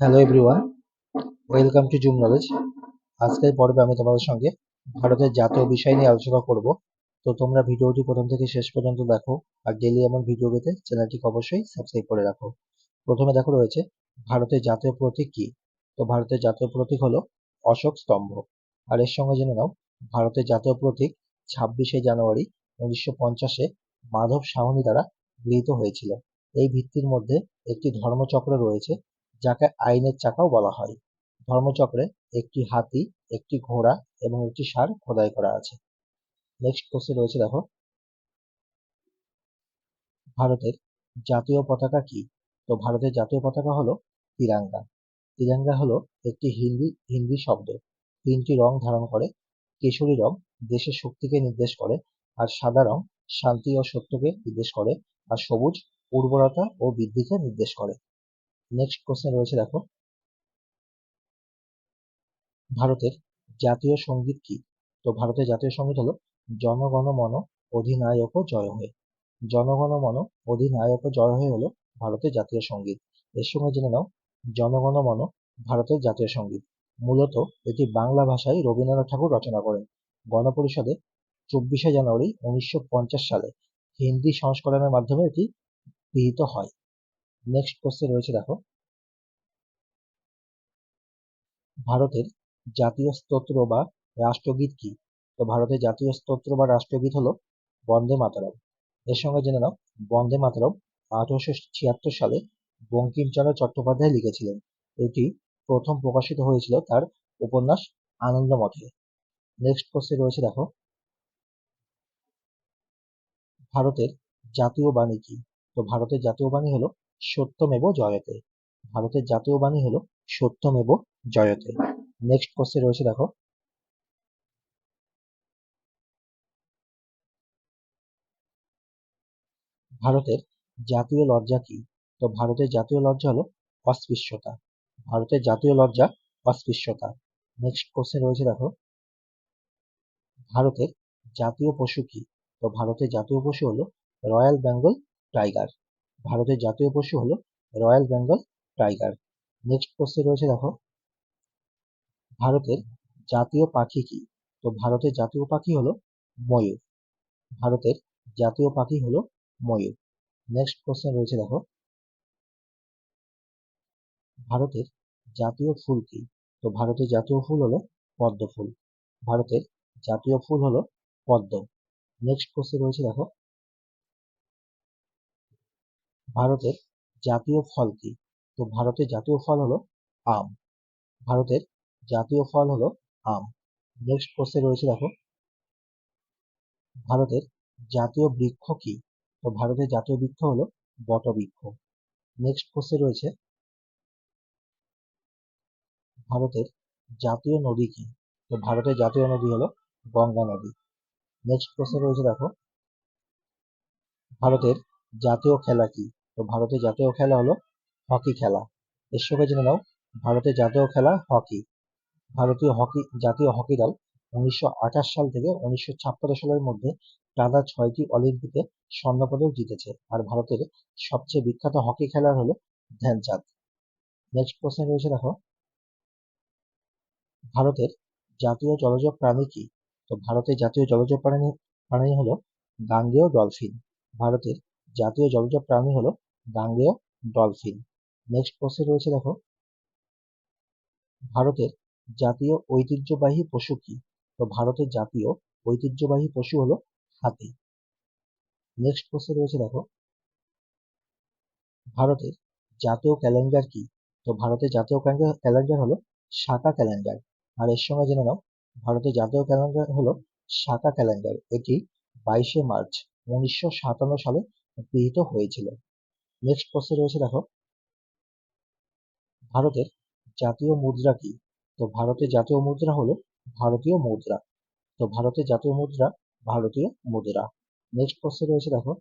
Hello everyone welcome to zoom knowledge আজকের পর্বে আমি তোমাদের সঙ্গে ভারতের জাতীয় বিষয় নিয়ে আলোচনা করব। তো তোমরা ভিডিওটি প্রথম থেকে শেষ পর্যন্ত দেখো আর ডেলি এমন ভিডিও পেতে চ্যানেলটিকে অবশ্যই সাবস্ক্রাইব করে রাখো। প্রথমে দেখো রয়েছে, ভারতের জাতীয় প্রতীক কি? তো ভারতের জাতীয় প্রতীক হলো অশোক স্তম্ভ। আর এর সঙ্গে জেনে নাও, ভারতের জাতীয় প্রতীক ছাব্বিশে জানুয়ারি উনিশশো পঞ্চাশে মাধব সাহনী দ্বারা গৃহীত হয়েছিল। এই ভিত্তির মধ্যে একটি ধর্মচক্র রয়েছে যাকে আইনের চাকাও বলা হয়। ধর্মচক্রে একটি হাতি, একটি ঘোড়া এবং একটি ষাঁড় খোদাই করা আছে। নেক্সট কোশ্চেন রয়েছে, দেখো। ভারতের জাতীয় পতাকা কি? তো ভারতের জাতীয় পতাকা হলো তিরাঙ্গা। তিরাঙ্গা হলো একটি হিন্দি হিন্দি শব্দ। তিনটি রং ধারণ করে। কেশরী রং দেশের শক্তিকে নির্দেশ করে আর সাদা রং শান্তি ও সত্যকে নির্দেশ করে আর সবুজ উর্বরতা ও বৃদ্ধিকে নির্দেশ করে। নেক্সট কোশ্চেন রয়েছে, দেখো। ভারতের জাতীয় সংগীত কি? তো ভারতের জাতীয় সংগীত হলো জনগণ মন অধিনায়ক জয় হয়ে। জনগণ মন অধিনায়ক জয় হয়ে হলো ভারতের জাতীয় সংগীত। এর সঙ্গে জেনে নাও জনগণ মন ভারতের জাতীয় সংগীত। মূলত এটি বাংলা ভাষায় রবীন্দ্রনাথ ঠাকুর রচনা করেন। গণপরিষদে চব্বিশে জানুয়ারি উনিশশো পঞ্চাশ সালে হিন্দি সংস্করণের মাধ্যমে এটি গৃহীত হয়। নেক্সট কোশ্চেন রয়েছে দেখো। ভারতের জাতীয় স্তোত্র বা রাষ্ট্রগীত কি? তো ভারতের জাতীয় স্তোত্র বা রাষ্ট্রগীত হলো বন্দে মাতরম। এর সঙ্গে জেনে নাও, বন্দে মাতরম আঠারোশো ছিয়াত্তর সালে বঙ্কিমচন্দ্র চট্টোপাধ্যায় লিখেছিলেন। এটি প্রথম প্রকাশিত হয়েছিল তার উপন্যাস আনন্দমঠে নেক্সট কোশ্চেন রয়েছে দেখো, ভারতের জাতীয় বাণী কি? তো ভারতের জাতীয় বাণী হলো সত্যমেব জয়তে। ভারতের জাতীয় বাণী হলো সত্যমেব জয়তে। নেক্সট কোশ্চেন রয়েছে, দেখো। ভারতের জাতীয় লজ্জা কি? তো ভারতের জাতীয় লজ্জা হলো অস্পৃশ্যতা। ভারতের জাতীয় লজ্জা অস্পৃশ্যতা। নেক্সট কোশ্চেন রয়েছে, দেখো। ভারতের জাতীয় পশু কি? তো ভারতের জাতীয় পশু হলো রয়্যাল বেঙ্গল টাইগার ভারতের জাতীয় পশু হলো royal Bengal tiger. Next question রয়েছে দেখো, ভারতের জাতীয় পাখি কি? তো ভারতের জাতীয় পাখি হলো ময়ূর। ভারতের জাতীয় পাখি হলো ময়ূর। নেক্সট কোশ্চেন রয়েছে দেখো, ভারতের জাতীয় ফুল কি? তো ভারতের জাতীয় ফুল হলো পদ্ম ফুল। ভারতের জাতীয় ফুল হলো পদ্ম। নেক্সট কোশ্চেন রয়েছে দেখো ভারতের জাতীয় ফল কি? তো ভারতের জাতীয় ফল হলো আম। ভারতের জাতীয় ফল হলো আম। নেক্সট কোশ্চেন রয়েছে দেখো, ভারতের জাতীয় বৃক্ষ কি? তো ভারতের জাতীয় বৃক্ষ হলো বটবৃক্ষ। নেক্সট কোশ্চেন রয়েছে, ভারতের জাতীয় নদী কি? তো ভারতের জাতীয় নদী হলো গঙ্গা নদী। নেক্সট কোশ্চেন রয়েছে দেখো, ভারতের জাতীয় খেলা কি? তো ভারতের জাতীয় খেলা হলো হকি খেলা। সঙ্গে জেনে নাও, ভারতের জাতীয় খেলা হকি। ভারতীয় হকি, জাতীয় হকি দল উনিশশো আঠাশ সাল থেকে উনিশশো ছাপ্পান্ন সালের মধ্যে টানা ছয়টি অলিম্পিকে স্বর্ণপদক জিতেছে। আর ভারতের সবচেয়ে বিখ্যাত হকি খেলার হলো ধ্যানচাঁদ। নেক্সট কোশ্চেন রয়েছে দেখো, ভারতের জাতীয় জলজ প্রাণী কি? তো ভারতের জাতীয় জলজ প্রাণী প্রাণী হলো গাঙ্গেয় ডলফিন। ভারতের জাতীয় জলজ প্রাণী হলো গাঙ্গেয় ডলফিন। নেক্সট কোশ্চেন রয়েছে দেখো, ভারতের জাতীয় ঐতিহ্যবাহী পশু কি? তো ভারতের জাতীয় ঐতিহ্যবাহী পশু হলো হাতি। নেক্সট কোশ্চেন রয়েছে দেখো, ভারতের জাতীয় ক্যালেন্ডার কি? তো ভারতের জাতীয় ক্যালেন্ডার হলো শাকা ক্যালেন্ডার আর এর সঙ্গে জেনে নাও, ভারতের জাতীয় ক্যালেন্ডার হলো শাকা ক্যালেন্ডার এটি বাইশে মার্চ উনিশশো সাতান্ন সালে গৃহীত হয়েছিল। নেক্সট প্রশ্নে রয়েছে দেখো, ভারতের জাতীয় মুদ্রা কি? তো ভারতের জাতীয় মুদ্রা হলো ভারতীয় মুদ্রা। তো ভারতের জাতীয় মুদ্রা ভারতীয় মুদ্রা। নেক্সট প্রশ্নে রয়েছে দেখো,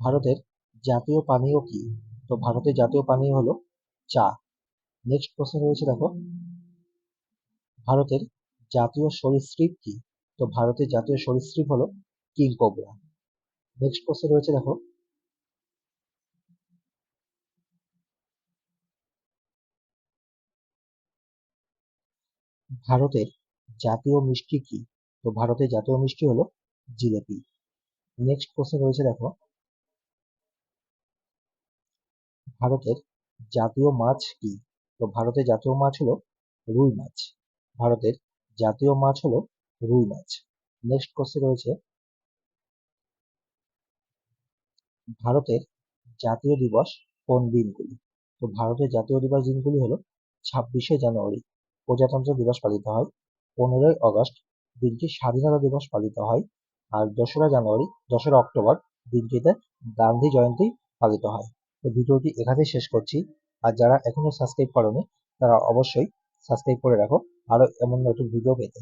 ভারতের জাতীয় পানীয় কি? তো ভারতের জাতীয় পানীয় হলো চা। নেক্সট প্রশ্নে রয়েছে দেখো, ভারতের জাতীয় সরীসৃপ কি? তো ভারতের জাতীয় সরীসৃপ হলো কিং কোবরা নেক্সট প্রশ্নে রয়েছে দেখো ভারতের জাতীয় মিষ্টি কি? তো ভারতের জাতীয় মিষ্টি হলো জিলেপি। নেক্সট কোশ্চেন রয়েছে দেখো। ভারতের জাতীয় মাছ কি? তো ভারতের জাতীয় মাছ হলো রুই মাছ। ভারতের জাতীয় মাছ হলো রুই মাছ। নেক্সট কোশ্চেন রয়েছে। ভারতের জাতীয় দিবস কোন দিনগুলি? তো ভারতের জাতীয় দিবস দিনগুলি হলো ছাব্বিশে জানুয়ারি। প্রজাতন্ত্র দিবস পালিত হয়। পনেরোই অগস্ট দিনটি স্বাধীনতা দিবস পালিত হয় আর দোসরা জানুয়ারি, দোসরা অক্টোবর দিনটিতে গান্ধী জয়ন্তী পালিত হয়। তো ভিডিওটি এখানেই শেষ করছি। আর যারা এখনও সাবস্ক্রাইব করনি, তারা অবশ্যই সাবস্ক্রাইব করে রাখো। আরও এমন নতুন ভিডিও পেতে।